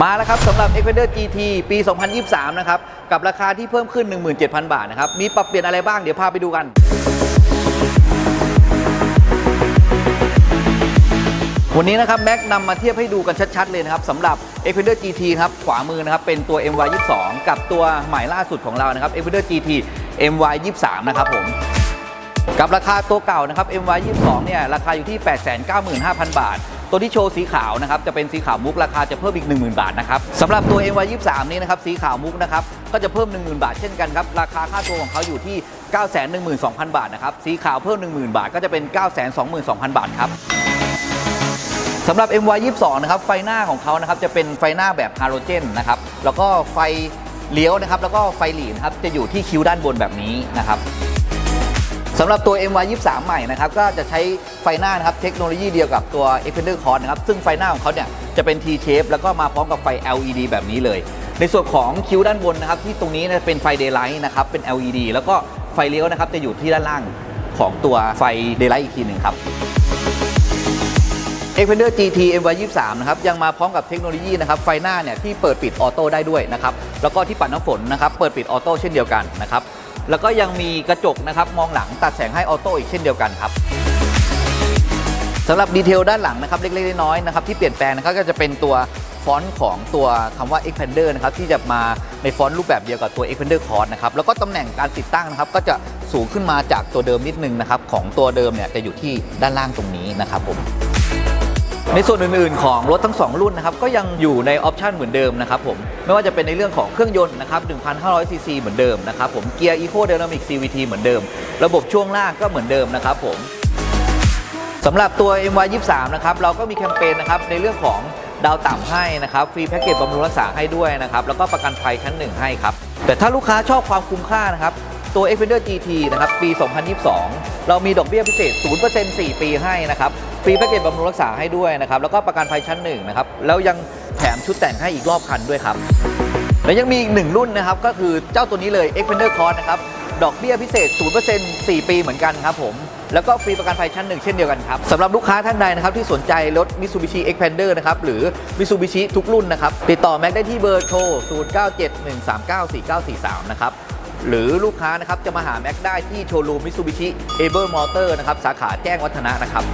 มาแล้วครับสำหรับ Xpander GT ปี 2023 นะครับ กับราคาที่เพิ่มขึ้น 17,000 บาทนะครับ มีปรับเปลี่ยนอะไรบ้างเดี๋ยวพาไปดูกัน วันนี้นะครับ แม็กนำมาเทียบให้ดูกันชัด ๆ เลยนะครับสำหรับ Xpander GT ครับขวามือนะครับเป็นตัว MY22 กับตัวใหม่ล่าสุดของเรานะครับ Xpander GT MY23 นะครับผมกับราคาตัวเก่านะครับ MY22 เนี่ยราคาอยู่ที่ 895,000 บาท ตัวที่โชว์สีขาวนะครับจะเป็นสีขาวมุกราคาจะเพิ่มอีก 10,000 บาทนะครับสำหรับตัว MY23 นี้นะครับสีขาวมุกนะครับก็จะเพิ่ม 10,000 บาทเช่นกันครับราคาค่าตัวของเขาอยู่ที่ 912,000 บาทนะครับสีขาวเพิ่ม 10,000 บาทก็จะเป็น 922,000 บาทครับสำหรับ MY22 นะครับไฟหน้าของเขานะครับจะเป็นไฟหน้าแบบฮาโลเจนนะครับแล้วก็ไฟเลี้ยวนะครับแล้วก็ไฟหลีนะครับจะอยู่ที่คิ้วด้านบนแบบนี้นะครับ สำหรับตัว MY23 ใหม่นะครับก็จะใช้ไฟหน้านะครับเทคโนโลยีเดียวกับตัว Xpander Cross นะครับซึ่งไฟหน้าของเขาเนี่ยจะเป็น T shape แล้วก็มาพร้อมกับไฟ LED แบบนี้เลย ในส่วนของคิ้วด้านบนนะครับที่ตรงนี้เป็นไฟ Daylight นะครับเป็น LED แล้วก็ไฟเลี้ยวนะครับจะอยู่ที่ด้านล่างของตัวไฟ Daylight อีกทีหนึ่งครับ Xpander GT MY23 นะครับยังมาพร้อมกับเทคโนโลยีนะครับไฟหน้าเนี่ยที่เปิดปิดออโต้ได้ด้วยนะครับแล้วก็ที่ปัดน้ำฝนนะครับเปิดปิดออโต้เช่นเดียวกันนะครับ แล้วก็ยังมีกระจกนะครับมองหลังตัดแสงให้ออโต้อีกเช่นเดียวกันครับสำหรับดีเทลด้านหลังนะครับเล็กๆน้อยๆนะครับที่เปลี่ยนแปลงนะครับก็จะเป็นตัวฟอนต์ของตัวคำว่า Xpander นะครับที่จะมาในฟอนต์รูปแบบเดียวกับตัว Xpander Cross นะครับแล้วก็ตำแหน่งการติดตั้งนะครับก็จะสูงขึ้นมาจากตัวเดิมนิดนึงนะครับของตัวเดิมเนี่ยจะอยู่ที่ด้านล่างตรงนี้นะครับผม ในส่วนอื่นๆ ของรถทั้ง 2 รุ่นนะครับก็ยังอยู่ในออปชันเหมือนเดิมนะครับผมไม่ว่าจะเป็นในเรื่องของเครื่องยนต์นะครับ1,500ซีซีเหมือนเดิมนะครับผมเกียร์ Eco Dynamic CVT เหมือนเดิม ระบบช่วงล่างก็เหมือนเดิมนะครับผมสำหรับตัว MY23 นะครับเราก็มีแคมเปญนะครับในเรื่องของดาวต่ำให้นะครับฟรีแพ็กเกจบำรุงรักษาให้ด้วยนะครับแล้วก็ประกันภัยชั้นหนึ่งให้ครับแต่ถ้าลูกค้าชอบความคุ้มค่านะครับตัว Xpander GT นะครับปี 2022 เรามีดอกเบี้ยพิเศษ 0% 4 ปีให้นะครับ ฟรีแพ็กเกจบำรุงรักษาให้ด้วยนะครับ แล้วก็ประกันภัยชั้นหนึ่งนะครับ แล้วยังแถมชุดแต่งให้อีกรอบคันด้วยครับ และยังมีอีกหนึ่งรุ่นนะครับ ก็คือเจ้าตัวนี้เลย Xpander Cross นะครับ ดอกเบี้ยพิเศษ 0% 4 ปีเหมือนกันครับผม แล้วก็ฟรีประกันภัยชั้นหนึ่งเช่นเดียวกันครับสำหรับลูกค้าท่านใดนะครับที่สนใจรถ Mitsubishi Xpander นะครับ หรือ Mitsubishi ทุกรุ่นนะครับ ติดต่อแม็กได้ที่เบอร์โทร 0971394943 นะครับหรือลูกค้านะครับจะมาหาแม็กได้ที่โชว์รูม Mitsubishi Able Motor นะครับสาขาแจ้งวัฒนะนะครับ